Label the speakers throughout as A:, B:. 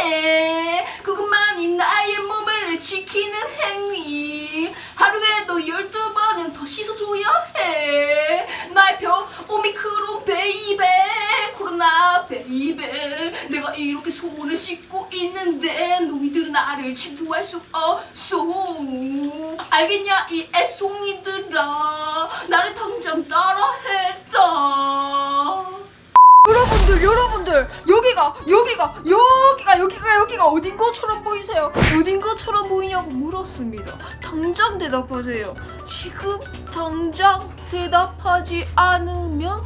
A: 해. 그것만이 나의 몸을 지키는 행위. 하루에도 열두 번은 더 씻어줘야 해. 나의 병 오미크론 베이베. 코로나 베이베. 내가 이렇게 손을 씻고 있는데 너희들은 나를 침투할 수 없어 알겠냐 이 애송이들아. 나를 당장 따라해라. 여러분들 여러분들 여기가 여기가 여기가 여기가 어딘 것처럼 보이세요? 어딘 것처럼 보이냐고 물었습니다. 당장 대답하세요. 지금 당장 대답하지 않으면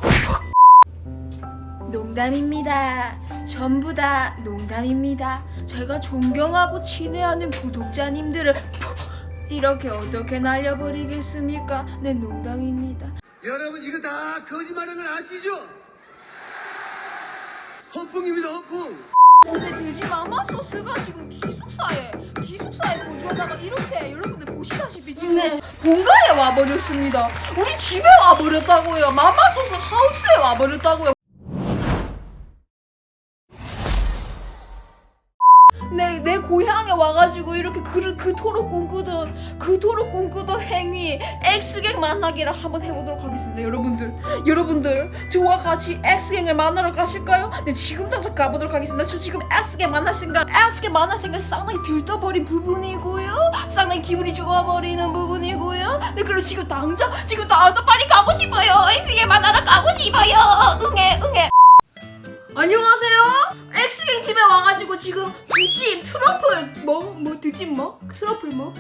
A: 농담입니다. 전부 다 농담입니다. 제가 존경하고 친애하는 구독자님들을 이렇게 어떻게 날려버리겠습니까? 네 농담입니다.
B: 여러분 이거 다 거짓말인 걸 아시죠? 허풍입니다 허풍
A: 근데 돼지 마마 소스가 지금 기숙사에 기숙사에 거주하다가 이렇게 여러분들 보시다시피 지금 본가에 와버렸습니다. 우리 집에 와버렸다고요. 마마 소스 하우스에 와버렸다고요. 내, 내 고향에 와가지고 이렇게 그, 그토록 꿈꾸던 그토록 꿈꾸던 행위 X갱 만나기를 한번 해보도록 하겠습니다 여러분들. 여러분들 저와 같이 X갱을 만나러 가실까요? 네 지금 당장 가보도록 하겠습니다. 저 지금 X갱 만날 생각 X갱 만날 생각 상당히 들떠버린 부분이고요. 상당히 기분이 좋아버리는 부분이고요. 네 그리고 지금 당장 지금 당장 빨리 가고 싶어요. X갱 만나러 가고 싶어요 집에 와가지고 지금 두찜 트러플 뭐뭐 두찜 뭐 트러플 뭐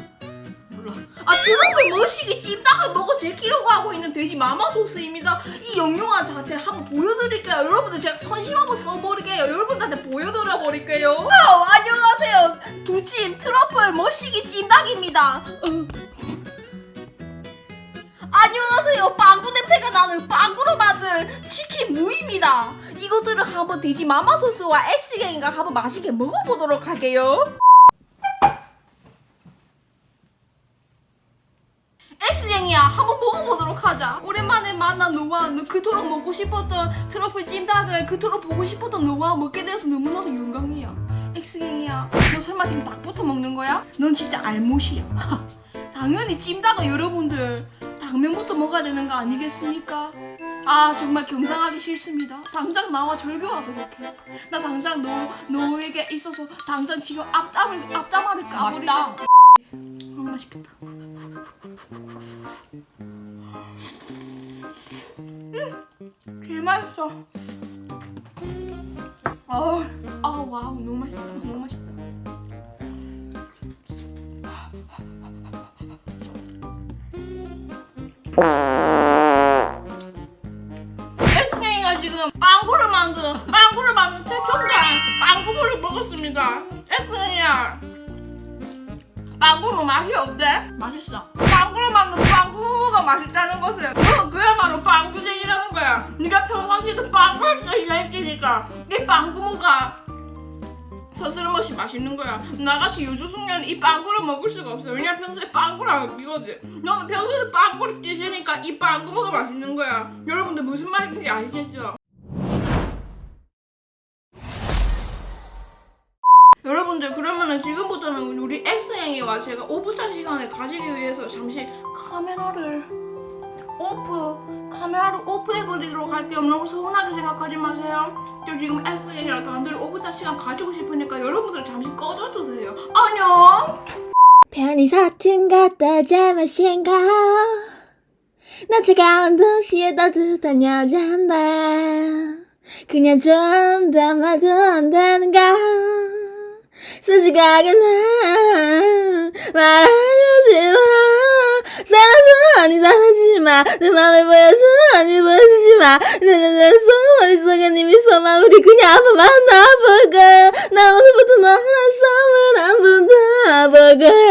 A: 몰라. 아 트러플 머시기 찜닭을 먹어 제키려고 하고 있는 돼지 마마 소스입니다. 이 영롱한 자태 한번 보여드릴게요. 여러분들 제가 선심 한번 써버릴게요. 여러분들한테 보여드려 버릴게요. 어, 안녕하세요. 두찜 트러플 머시기 찜닭입니다. 어. 안녕하세요. 빵구 냄새가 나는 빵구로 만든 치킨 무입니다. 이것들을 한번 돼지 마마 소스와 S갱이가 한번 맛있게 먹어보도록 할게요. X갱이야 한번 먹어보도록 하자 오랜만에 만난 너 그토록 먹고 싶었던 트러플 찜닭을 그토록 보고 싶었던 너와 먹게 돼서 너무나도 영광이야 X갱이야 너 설마 지금 닭부터 먹는 거야? 넌 진짜 알못이야 당연히 찜닭은 여러분들 당면부터 먹어야 되는 거 아니겠습니까? 아 정말 겸상하기 싫습니다. 당장 나와 절교하도록 해. 나 당장 너 너에게 있어서 당장 지금 앞담을 앞담화를 까버리게.
C: 맛있다.
A: 아 맛있겠다. 음, 개 맛있어. 아, 아 와우 너무 맛있다. 엑스이가 지금 빵구를 만든 빵구를 만든 최초장 빵구를 먹었습니다. 엑스이야 빵구는 맛이 어때?
C: 맛있어.
A: 빵구를 만든 빵구가 맛있다는 것은 너 그야말로 빵구쟁이라는 거야. 네가 평상시에도 빵구를 시작했으니까 이 빵구무가 서스름없이 맛있는 거야. 나같이 요조숙녀는 이 빵구를 먹을 수가 없어. 왜냐 평소에 빵구를 안 끼거든. 너는 평소에 빵구 를 끼시니까 이 빵구무가 맛있는 거야. 여러분들 무슨 말인지 아시겠죠? 여러분들 그러면은 지금부터는 우리 X행이와 제가 오붓한 시간을 가지기 위해서 잠시 카메라를 오프 카메라를 오프해버리도록 할게요. 너무 서운하게 생각하지 마세요. 저 지금 X행이랑 단둘이 오붓한 시간 가지고 싶으니까 여러분들 잠시 꺼져주세요. 안녕!
D: 편의사탕 갖다 잘마신가 나 차가운 도시에 따뜻한 여잔다. 그냥 좋아한다 말도 안 되는가 솔직하게 난 말해주지 마. 사랑줘 아니 사랑지지 마내 맘에 보여줘. 아니 보여주지 마. 내내 머릿속에 이미 소망 우리 그냥 한번 만나보고. 나 오늘부터 너랑 한번 더 보고